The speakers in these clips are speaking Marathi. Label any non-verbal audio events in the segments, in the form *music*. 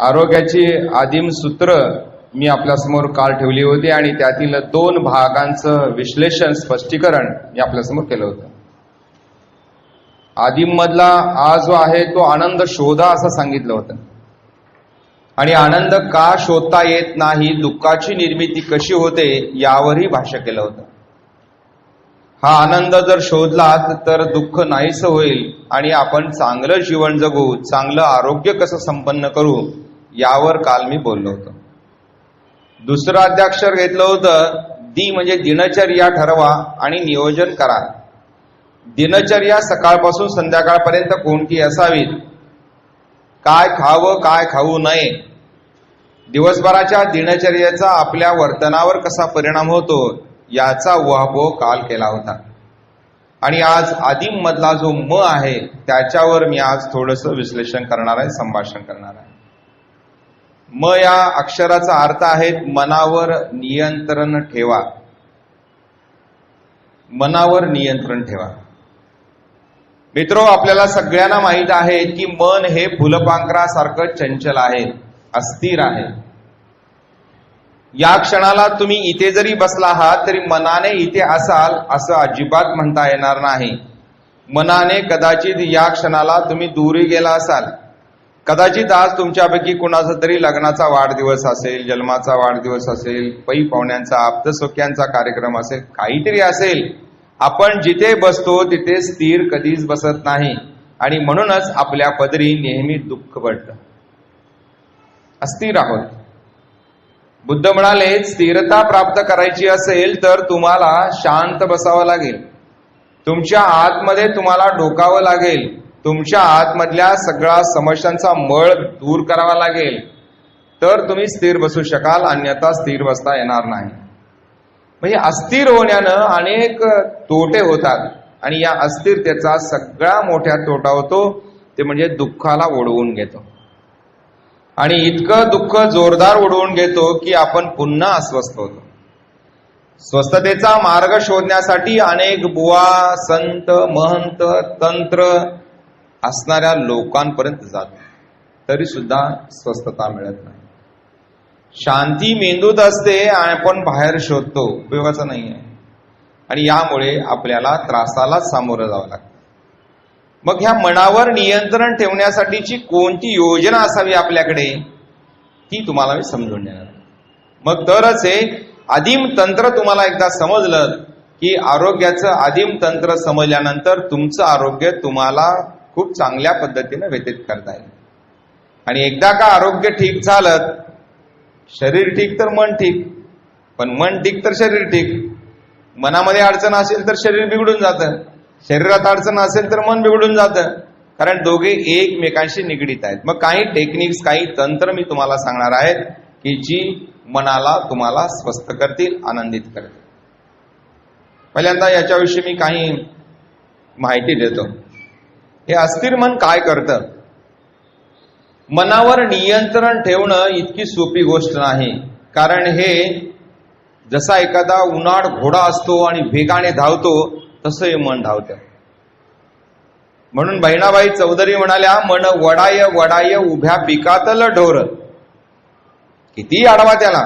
आरोग्याची आदिम सूत्र मी आपल्यासमोर काल ठेवली होती आणि त्यातील दोन भागांचं विश्लेषण स्पष्टीकरण मी आपल्यासमोर केलं होतं. आदिम मधला जो आहे तो आनंद शोधा असं सांगितलं होतं. आणि आनंद का शोधता येत नाही दुःखाची निर्मिती कशी होते यावरही भाष्य केलं होतं. हा आनंद जर शोधलात तर दुःख नाहीसं होईल. आणि आपण चांगलं जीवन जगू चांगलं आरोग्य कसं संपन्न करू यावर काल मी बोललो होतो. दुसरं अध्याक्षर घेतलं होतं दी म्हणजे दिनचर्या ठरवा आणि नियोजन करा. दिनचर्या सकाळपासून संध्याकाळपर्यंत कोणती असावीत? काय खावं काय खाऊ नये? दिवसभराच्या दिनचर्येचा आपल्या वर्तनावर कसा परिणाम होतो? याचा उहापोह काल केला होता. आणि आज आदिम मधला जो म आहे त्याच्यावर मी आज थोडस विश्लेषण करणार आहे संभाषण करणार आहे. म या अक्षराचा अर्थ आहे मनावर नियंत्रण ठेवा. मनावर नियंत्रण ठेवा. मित्रो आपल्याला सगळ्यांना माहीत आहे की मन हे फुलपांखरासारखं चंचल आहे अस्थिर आहे. या क्षणाला तुम्ही इथे जरी बसला आहात तरी मनाने इथे असाल असं अजिबात म्हणता येणार नाही. मनाने कदाचित या क्षणाला तुम्ही दूरी गेला असाल. कदाचित आज तुमच्यापैकी कुणाचा तरी लग्नाचा वाढदिवस असेल जन्माचा वाढदिवस असेल पै पाहुण्यांचा आप्तसोक्यांचा कार्यक्रम असेल काहीतरी असेल. आपण जिथे बसतो तिथे स्थिर कधीच बसत नाही. आणि म्हणूनच आपल्या पदरी नेहमी दुःख पडतं अस्थिर आहोत. बुद्ध म्हणाले स्थिरता प्राप्त करायची असेल तर तुम्हाला शांत बसावं लागेल. तुमच्या आतमध्ये तुम्हाला डोकावं लागेल. तुमच्या आतमधल्या सगळ्या समस्यांचा मळ दूर करावा लागेल. तर तुम्ही स्थिर बसू शकाल अन्यथा स्थिर बसता येणार नाही. म्हणजे अस्थिर होण्यानं अनेक तोटे होतात आणि या अस्थिरतेचा सगळा मोठ्या तोटा होतो ते म्हणजे दुःखाला ओढवून घेतो. आणि इतकं दुःख जोरदार ओढवून घेतो की आपण पुन्हा अस्वस्थ होतो. स्वस्थतेचा मार्ग शोधण्यासाठी अनेक बुवा संत महंत तंत्र असणाऱ्या लोकांपर्यंत जातो. तरी सुद्धा स्वस्थता मिळत नाही. शांती मेंदूत असते आणि आपण बाहेर शोधतो. उपयोगाचं नाही आहे आणि यामुळे आपल्याला त्रासालाच सामोरं जावं लागतं. मग ह्या मनावर नियंत्रण ठेवण्यासाठीची कोणती योजना असावी आपल्याकडे? ती तुम्हाला मी समजून देणार. मग तरच हे आदिम तंत्र तुम्हाला एकदा समजलं की आरोग्याचं आदिम तंत्र समजल्यानंतर तुमचं आरोग्य तुम्हाला खूप चांगल्या पद्धतीनं व्यतीत करता येईल. आणि एकदा का आरोग्य ठीक झालं शरीर ठीक तर मन ठीक पण मन ठीक तर शरीर ठीक. मनामध्ये अडचण असेल तर शरीर बिघडून जातं. शरीरात अडचण असेल तर मन बिघडून जातं. कारण दोघे एकमेकांशी निगडीत आहेत. मग काही टेक्निक्स काही तंत्र मी तुम्हाला सांगणार आहेत की जी मनाला तुम्हाला स्वस्थ करतील आनंदित करतील. पहिल्यांदा याच्याविषयी मी काही माहिती देतो. हे अस्थिर मन काय करतं? मनावर नियंत्रण ठेवणं इतकी सोपी गोष्ट नाही. कारण हे जसा एखादा उन्हाळ घोडा असतो आणि वेगाने धावतो तसं हे मन धावतं. म्हणून बहिणाबाई चौधरी म्हणाल्या मन वडाय वडाय उभ्या पिकातल ढोर. किती आडवा त्याला.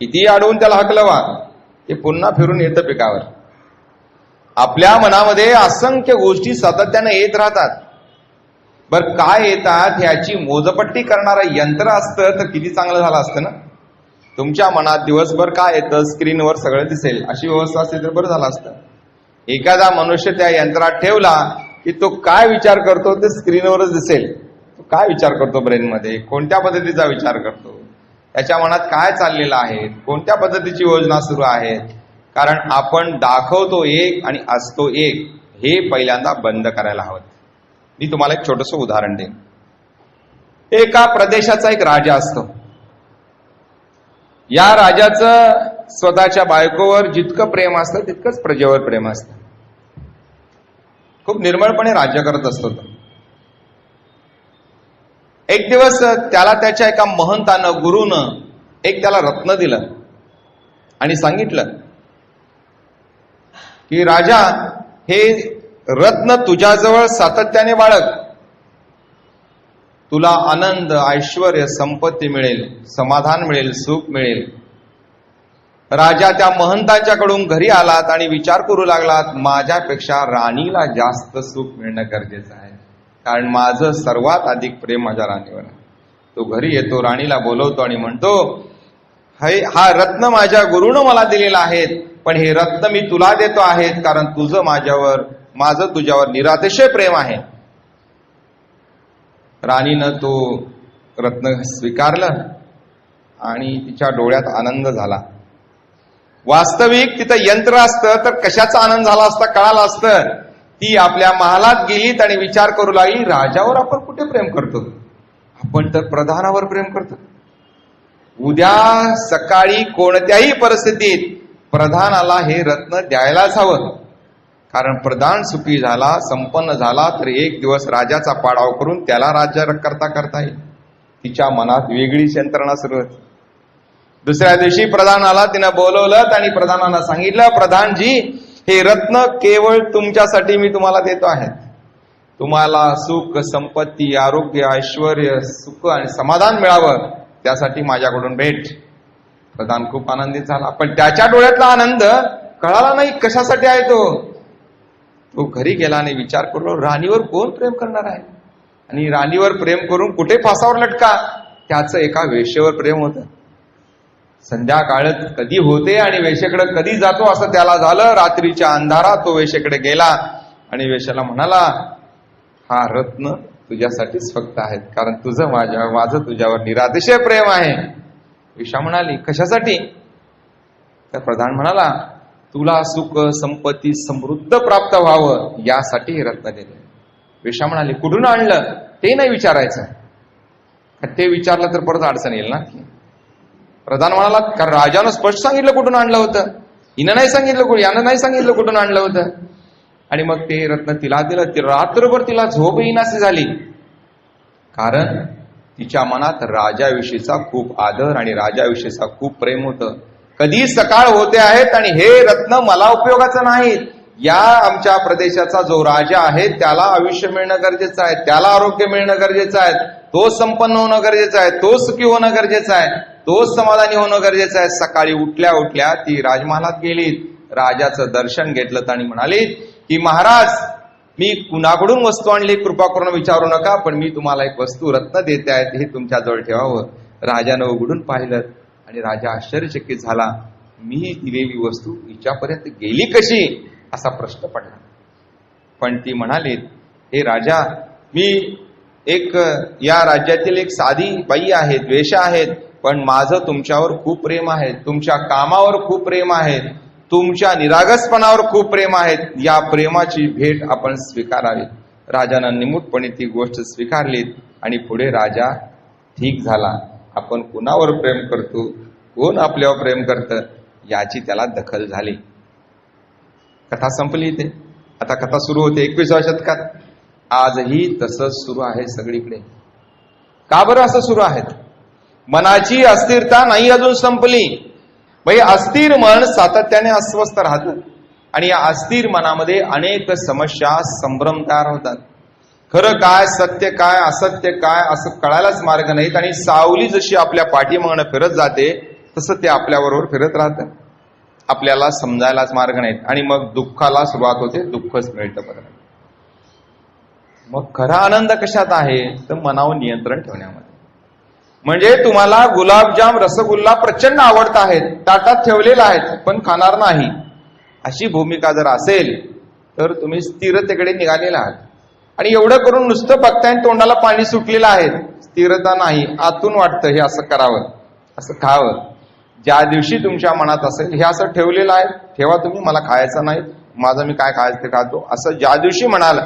किती अडवून त्याला हकलवा. ते पुन्हा फिरून येतं पिकावर. आपल्या मनामध्ये असंख्य गोष्टी सातत्याने येत राहतात. बर काय येतात ह्याची मोजपट्टी करणारं यंत्र असतं तर किती चांगलं झालं असतं ना? तुमच्या मनात दिवसभर काय येतं? स्क्रीनवर सगळं दिसेल. अशी व्यवस्था असते तर बरं झालं असतं. एखादा मनुष्य त्या यंत्रात ठेवला की तो काय विचार करतो ते स्क्रीनवरच दिसेल. तो काय विचार करतो ब्रेनमध्ये? कोणत्या पद्धतीचा विचार करतो? त्याच्या मनात काय चाललेलं आहे? कोणत्या पद्धतीची योजना सुरू आहे कारण आपण दाखवतो एक आणि असतो एक हे पहिल्यांदा बंद करायला हवं. मी तुम्हाला एक छोटस उदाहरण देईन. एका प्रदेशाचा एक राजा असतो. या राजाचं स्वतःच्या बायकोवर जितकं प्रेम असतं तितकंच प्रजेवर प्रेम असतं. खूप निर्मळपणे राज्य करत असतो एक दिवस त्याला त्याच्या एका महंतानं गुरुनं एक त्याला रत्न दिलं आणि सांगितलं की राजा हे रत्न तुझ्याजवळ सातत्याने बाळग. तुला आनंद ऐश्वर संपत्ती मिळेल समाधान मिळेल सुख मिळेल. राजा त्या महंतांच्याकडून घरी आलात आणि विचार करू लागलात माझ्यापेक्षा राणीला जास्त सुख मिळणं गरजेचं आहे. कारण माझं सर्वात अधिक प्रेम माझ्या राणीवर आहे. तो घरी येतो राणीला बोलवतो आणि म्हणतो हे हा रत्न माझ्या गुरुनं मला दिलेला आहे पण हे रत्न मी तुला देतो आहे कारण तुझं माझ्यावर माझं तुझ्यावर निरातिशय प्रेम आहे. राणीनं तो रत्न स्वीकारलं आणि तिच्या डोळ्यात आनंद झाला. वास्तविक तिथं यंत्र असतं तर कशाचा आनंद झाला असता कळाला असतं. ती आपल्या महालात गेलीत आणि विचार करू लागली राजावर आपण कुठे प्रेम करतो? आपण तर प्रधानावर प्रेम करतो. उद्या सकाळी कोणत्याही परिस्थितीत प्रधानाला हे रत्न द्यायलाच हवं. कारण प्रधान सुखी झाला संपन्न झाला तर एक दिवस राजाचा पाडाव करून त्याला राज्य करता करता येईल. तिच्या मनात वेगळीच यंत्रणा सुरू होती. दुसऱ्या दिवशी प्रधानाला तिनं बोलवलं आणि प्रधानाला सांगितलं प्रधानजी हे रत्न केवळ तुमच्यासाठी मी तुम्हाला देतो आहे. तुम्हाला सुख संपत्ती आरोग्य ऐश्वर सुख आणि समाधान मिळावं त्यासाठी माझ्याकडून भेट. प्रधान खूप आनंदित झाला. पण त्याच्या डोळ्यातला आनंद कळाला नाही कशासाठी आहे तो? तो घरी गेला आणि विचार करू राणीवर कोण प्रेम करणार आहे? आणि राणीवर प्रेम करून कुठे फासावर लटका? त्याचं एका वेशेवर प्रेम होतं. संध्याकाळ कधी होते आणि वेशेकडे कधी जातो असं त्याला झालं. रात्रीच्या अंधारात तो वेशेकडे गेला आणि वेशाला म्हणाला हा रत्न तुझ्यासाठीच फक्त आहेत. कारण तुझं माझ्या माझं तुझ्यावर निरातिशय प्रेम आहे. विषा म्हणाली कशासाठी? तर प्रधान म्हणाला तुला सुख संपत्ती समृद्ध प्राप्त व्हावं यासाठी हे रत्न दिले. विषा म्हणाली कुठून आणलं? ते नाही विचारायचं. ते विचारलं तर परत अडचण येईल ना. प्रधान म्हणाला कारण राजानं स्पष्ट सांगितलं कुठून आणलं होतं. हिनं नाही सांगितलं कुठे यानं नाही सांगितलं कुठून आणलं होतं. आणि मग ते रत्न तिला दिलं. ती रात्रभर तिला झोप येईनाशी झाली. कारण तिच्या मनात राजाविषयीचा खूप आदर आणि राजाविषयीचा खूप प्रेम होतं. कधी सकाळ होते आहेत आणि हे रत्न मला उपयोगाचं नाही या आमच्या प्रदेशाचा जो राजा आहे त्याला आयुष्य मिळणं गरजेचं आहे त्याला आरोग्य मिळणं गरजेचं आहे तो संपन्न होणं गरजेचं आहे तो सुखी होणं गरजेचं आहे. तोच समाधानी होणं गरजेचं आहे. सकाळी उठल्या उठल्या ती राजमहालात गेलीत राजाचं दर्शन घेतलं आणि म्हणालीत की महाराज मी कुणाकडून वस्तू आणली? कृपा करून विचारू नका पण मी तुम्हाला एक वस्तू रत्न देते आहेत हे तुमच्याजवळ ठेवावं. राजानं उघडून पाहिलं आणि राजा आश्चर्यचकित झाला. मी दिलेली वस्तू हिच्यापर्यंत गेली कशी? असा प्रश्न पडला. पण ती म्हणाली हे राजा मी एक या राज्यातील एक साधी बाई आहे द्वेष आहेत पण माझं तुमच्यावर खूप प्रेम आहे. तुमच्या कामावर खूप प्रेम आहे. तुमच्या निरागसपणावर खूप प्रेम आहेत या प्रेमाची भेट आपण स्वीकारावी. राजानं निमूटपणे ती गोष्ट स्वीकारली आणि पुढे राजा ठीक झाला. आपण कुणावर प्रेम करतो? कोण आपल्यावर प्रेम करतं? याची त्याला दखल झाली. कथा संपली इथे. आता कथा सुरू होते एकविसाव्या शतकात आजही तसंच सुरू आहे सगळीकडे. का बरं असं सुरू आहे मनाची अस्थिरता नाही अजून संपली. म्हणजे अस्थिर मन सातत्याने अस्वस्थ राहतं. आणि या अस्थिर मनामध्ये अनेक समस्या संभ्रम तयार होतात. खरं काय सत्य काय असत्य काय असं कळायलाच मार्ग नाहीत. आणि सावली जशी आपल्या पाठीमागणं फिरत जाते तसं ते आपल्याबरोबर फिरत राहतं. आपल्याला समजायलाच मार्ग नाहीत. आणि मग दुःखाला सुरुवात होते दुःखच मिळतं परत. मग खरा आनंद कशात आहे? तर मनावर नियंत्रण ठेवण्यामध्ये. म्हणजे तुम्हाला गुलाबजाम रसगुल्ला प्रचंड आवडत आहेत. ताटात ठेवलेला आहेत पण खाणार नाही. अशी भूमिका जर असेल तर तुम्ही स्थिरतेकडे निघालेला आहात. आणि एवढं करून नुसतं बघताय तोंडाला पाणी सुटलेलं आहे. स्थिरता नाही आतून वाटतं हे असं करावं असं खावं. ज्या दिवशी तुमच्या मनात असेल हे असं ठेवलेलं आहे. ठेवा तुम्ही मला खायचं नाही. माझं मी काय खायचं ते खातो. असं ज्या दिवशी म्हणाल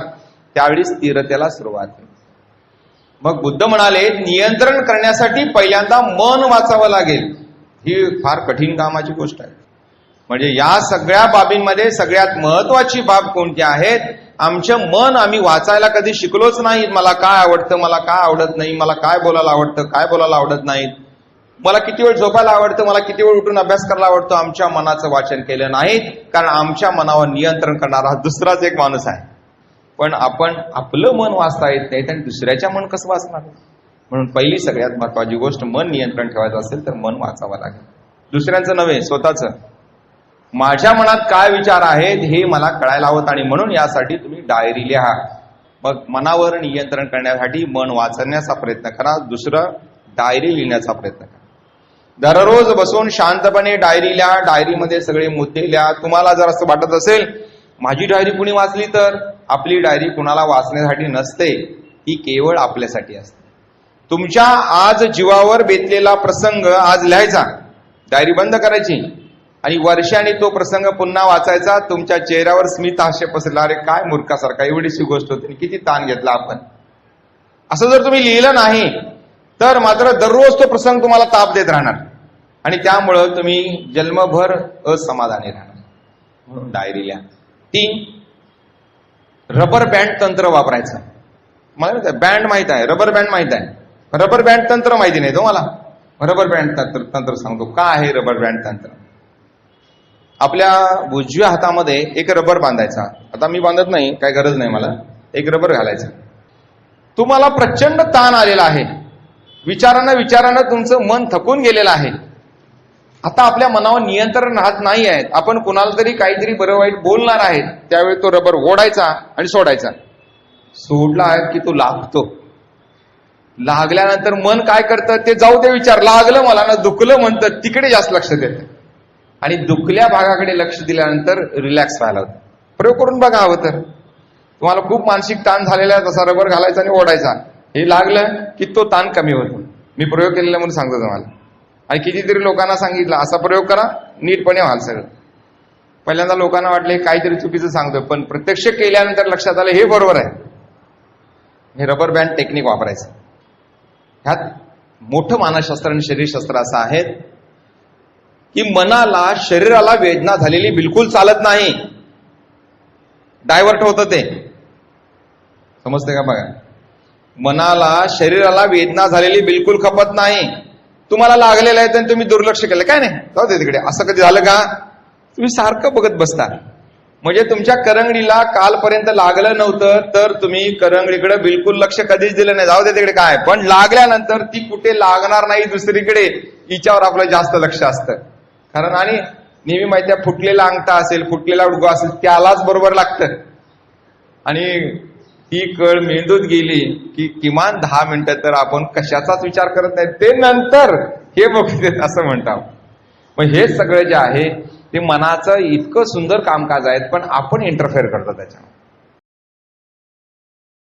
त्यावेळी स्थिरतेला सुरुवात. मग बुद्ध म्हणाले नियंत्रण करण्यासाठी पहिल्यांदा मन वाचावं लागेल. ही फार कठीण कामाची गोष्ट आहे. म्हणजे या सगळ्या बाबींमध्ये सगळ्यात महत्वाची बाब कोणती आहेत? आमचं मन आम्ही वाचायला कधी शिकलोच नाही मला काय आवडतं मला काय आवडत नाही मला काय बोलायला आवडतं काय बोलायला आवडत नाहीत. मला किती वेळ झोपायला आवडतं मला किती वेळ उठून अभ्यास करायला आवडतो? आमच्या मनाचं वाचन केलं नाही कारण आमच्या मनावर नियंत्रण करणारा दुसराच एक माणूस आहे. पण आपण आपलं मन वाचता येत नाही आणि दुसऱ्याच्या मन कसं वाचणार? म्हणून पहिली सगळ्यात महत्वाची गोष्ट मन नियंत्रण ठेवायचं असेल तर मन वाचावं लागेल. दुसऱ्यांचं नव्हे स्वतःचं. माझ्या मनात काय विचार आहेत हे मला कळायला हवं आणि म्हणून यासाठी तुम्ही डायरी लिहा. मग मनावर नियंत्रण करण्यासाठी मन वाचण्याचा प्रयत्न करा दुसरं डायरी लिहिण्याचा प्रयत्न करा. दररोज बसून शांतपणे डायरी लिहा डायरीमध्ये सगळे मुद्दे लिहा. तुम्हाला जर असं वाटत असेल माझी डायरी कुणी वाचली तर? आपली डायरी कुणाला वाचण्यासाठी नसते ही केवळ आपल्यासाठी असते. तुमच्या आज जीवावर बेतलेला प्रसंग आज लिहायचा. डायरी बंद करायची. आणि वर्षाने तो प्रसंग पुन्हा वाचायचा तुमच्या चेहऱ्यावर स्मित हास्य पसरला. अरे काय मूर्खासारखा एवढीशी गोष्ट होती. किती ताण घेतला आपण. असं जर तुम्ही लिहिलं नाही तर मात्र दररोज तो प्रसंग तुम्हाला ताप देत राहणार. आणि त्यामुळं तुम्ही जन्मभर असमाधानी राहणार. म्हणून डायरी लिहा. तीन रबर बँड तंत्र वापरायचं. मला बँड माहीत आहे. रबर बँड माहीत आहे. रबर बँड तंत्र माहिती नाही तुम्हाला रबर बँड तंत्र तंत्र सांगतो. का आहे रबर बँड तंत्र? आपल्या उजव्या हातामध्ये एक रबर बांधायचा. आता मी बांधत नाही काय गरज नाही मला. एक रबर घालायचा. तुम्हाला प्रचंड ताण आलेला आहे. विचारांना विचारानं तुमचं मन थकून गेलेलं आहे. आता आपल्या मनावर नियंत्रण राहत नाही आहेत. आपण कुणाला तरी काहीतरी बरं वाईट बोलणार आहेत त्यावेळी तो रबर ओढायचा आणि सोडायचा. सोडला आहे की तो लागतो. लागल्यानंतर मन काय करतं? ते जाऊ दे विचार. लागलं मला ना दुखलं म्हणतं तिकडे जास्त लक्ष देतं. आणि दुखल्या भागाकडे लक्ष दिल्यानंतर रिलॅक्स व्हायला होतं. प्रयोग करून बघा हवं तर. तुम्हाला खूप मानसिक ताण झालेला आहे तसा रबर घालायचा आणि ओढायचा. हे लागलं की तो ताण कमी होतो. मी प्रयोग केलेला म्हणून सांगतो तुम्हाला. आणि कितीतरी लोकांना सांगितलं असा प्रयोग करा नीटपणे व्हाल सगळं. पहिल्यांदा लोकांना वाटले काहीतरी चुकीचं सांगतोय. पण प्रत्यक्ष केल्यानंतर लक्षात आलं हे बरोबर आहे. हे रबर बँड टेक्निक वापरायचं. ह्यात मोठं मानसशास्त्र आणि शरीरशास्त्र असं आहे की मनाला शरीराला वेदना झालेली बिलकुल चालत नाही. डायव्हर्ट होतं ते. समजते का बघा? मनाला शरीराला वेदना झालेली बिलकुल खपत नाही. तुम्हाला लागलेलं आहे तर तुम्ही दुर्लक्ष केलं. काय नाही. जाऊ दे तिकडे. असं कधी झालं का? तुम्ही सारखं बघत बसता. म्हणजे तुमच्या करंगडीला कालपर्यंत लागलं नव्हतं तर तुम्ही करंगडीकडे बिलकुल लक्ष कधीच दिलं नाही. जाऊ दे तिकडे काय. पण लागल्यानंतर ती कुठे लागणार नाही दुसरीकडे हिच्यावर आपलं जास्त लक्ष असतं. कारण आणि नेहमी माहिती आहे फुटलेला अंगठा असेल फुटलेला उडगो असेल त्यालाच बरोबर लागतं. आणि ती कळ मेंदूत गेली की किमान दहा मिनिटं तर आपण कशाचाच विचार करत नाही. ते नंतर हे बघते *laughs* असं म्हणतात. मग हे सगळं जे आहे ते मनाचं इतकं सुंदर कामकाज आहेत पण आपण इंटरफेअर करतो त्याच्यामध्ये